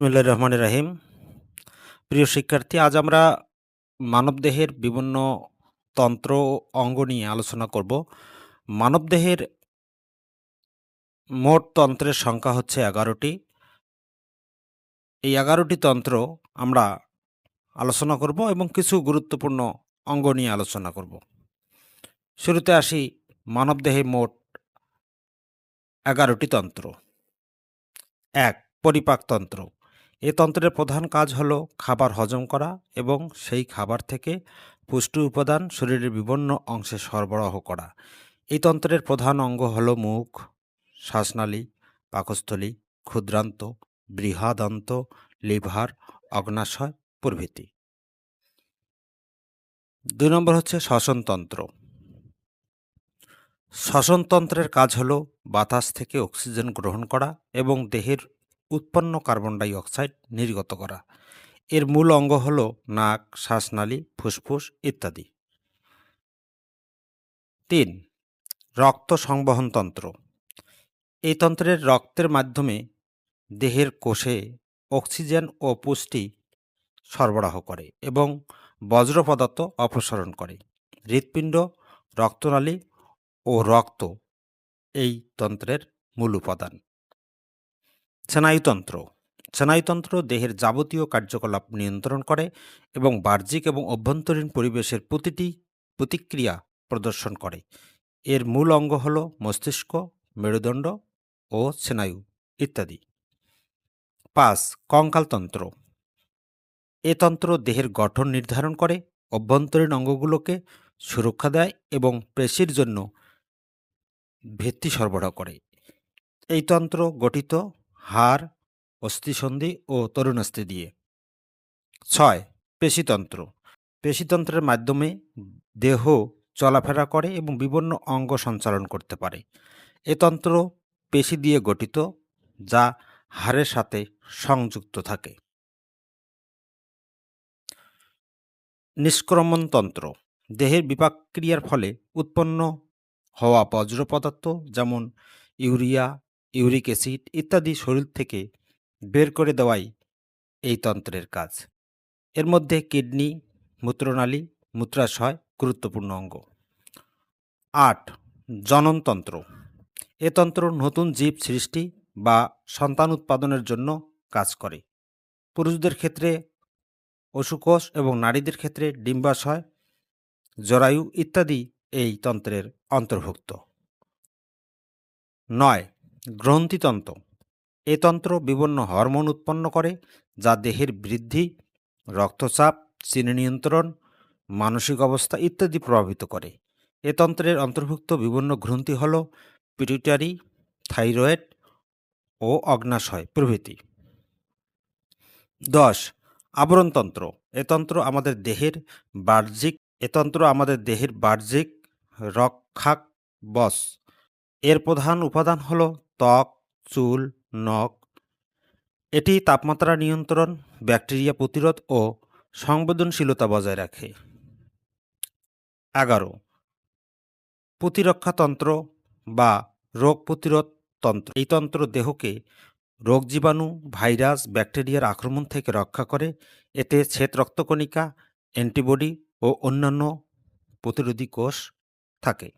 বিসমিল্লাহ রহমান রাহিম। প্রিয় শিক্ষার্থী, আজ আমরা মানবদেহের বিভিন্ন তন্ত্র অঙ্গ নিয়ে আলোচনা করব। মানবদেহের মোট তন্ত্রের সংখ্যা হচ্ছে এগারোটি। এই এগারোটি তন্ত্র আমরা আলোচনা করব এবং কিছু গুরুত্বপূর্ণ অঙ্গ নিয়ে আলোচনা করব। শুরুতে আসি, মানবদেহে মোট এগারোটি তন্ত্র। এক পরিপাকতন্ত্র এ তন্ত্রের প্রধান কাজ হল খাবার হজম করা এবং সেই খাবার থেকে পুষ্টি উপাদান শরীরের বিভিন্ন অংশে সরবরাহ করা। এই তন্ত্রের প্রধান অঙ্গ হল মুখ, শ্বাসনালী, পাকস্থলী, ক্ষুদ্রান্ত, বৃহাদান্ত, লিভার, অগ্নাশয় প্রভৃতি। দুই নম্বর হচ্ছে শ্বসনতন্ত্র। শ্বসনতন্ত্রের কাজ হল বাতাস থেকে অক্সিজেন গ্রহণ করা এবং দেহের উৎপন্ন কার্বন ডাই অক্সাইড নির্গত করা। এর মূল অঙ্গ হল নাক, শ্বাসনালী, ফুসফুস ইত্যাদি। তিন, রক্ত সংবহনতন্ত্র এই তন্ত্রের রক্তের মাধ্যমে দেহের কোষে অক্সিজেন ও পুষ্টি সরবরাহ করে এবং বজ্র পদার্থ অপসারণ করে। হৃৎপিণ্ড, রক্তনালী ও রক্ত এই তন্ত্রের মূল উপাদান। স্নায়ুতন্ত্র স্নায়ুতন্ত্র দেহের যাবতীয় কার্যকলাপ নিয়ন্ত্রণ করে এবং বাহ্যিক এবং অভ্যন্তরীণ পরিবেশের প্রতিটি প্রতিক্রিয়া প্রদর্শন করে। এর মূল অঙ্গ হল মস্তিষ্ক, মেরুদণ্ড ও স্নায়ু ইত্যাদি। পাঁচ, কঙ্কালতন্ত্র। এ তন্ত্র দেহের গঠন নির্ধারণ করে, অভ্যন্তরীণ অঙ্গগুলোকে সুরক্ষা দেয় এবং পেশির জন্য ভিত্তি সরবরাহ করে। এই তন্ত্র গঠিত হাড়, অস্থিসন্ধি ও তরুণাস্থি দিয়ে। ছয়, পেশিতন্ত্র। পেশিতন্ত্রের মাধ্যমে দেহ চলাফেরা করে এবং বিভিন্ন অঙ্গ সঞ্চালন করতে পারে। এ তন্ত্র পেশি দিয়ে গঠিত, যা হাড়ের সাথে সংযুক্ত থাকে। নিষ্ক্রমণতন্ত্র দেহের বিপাকক্রিয়ার ফলে উৎপন্ন হওয়া বজ্র পদার্থ যেমন ইউরিয়া ইউরিক অ্যাসিড ইত্যাদি শরীর থেকে বের করে দেওয়াই এই তন্ত্রের কাজ। এর মধ্যে কিডনি, মূত্রনালী, মূত্রাশয় গুরুত্বপূর্ণ অঙ্গ। আট, জননতন্ত্র। এ তন্ত্র নতুন জীব সৃষ্টি বা সন্তান উৎপাদনের জন্য কাজ করে। পুরুষদের ক্ষেত্রে অসুকোষ এবং নারীদের ক্ষেত্রে ডিম্বাশয়, জরায়ু ইত্যাদি এই তন্ত্রের অন্তর্ভুক্ত। নয় গ্রন্থিতন্ত্র। এ তন্ত্র বিভিন্ন হরমোন উৎপন্ন করে, যা দেহের বৃদ্ধি, রক্তচাপ, চিনি নিয়ন্ত্রণ, মানসিক অবস্থা ইত্যাদি প্রভাবিত করে। এ তন্ত্রের অন্তর্ভুক্ত বিভিন্ন গ্রন্থি হল পিটুইটারি থাইরয়েড ও অগ্নাশয় প্রভৃতি। দশ আবরণতন্ত্র এ তন্ত্র আমাদের দেহের বাহ্যিক, এ তন্ত্র আমাদের দেহের বাহ্যিক রক্ষাক বস এর প্রধান উপাদান হল ত্বক, চুল, নখ। এটি তাপমাত্রা নিয়ন্ত্রণ, ব্যাকটেরিয়া প্রতিরোধ ও সংবেদনশীলতা বজায় রাখে। এগারো। প্রতিরক্ষাতন্ত্র বা রোগ প্রতিরোধ তন্ত্র। এই তন্ত্র দেহকে রোগ জীবাণু, ভাইরাস, ব্যাকটেরিয়ার আক্রমণ থেকে রক্ষা করে। এতে শ্বেত রক্তকণিকা, অ্যান্টিবডি ও অন্যান্য প্রতিরোধী কোষ থাকে।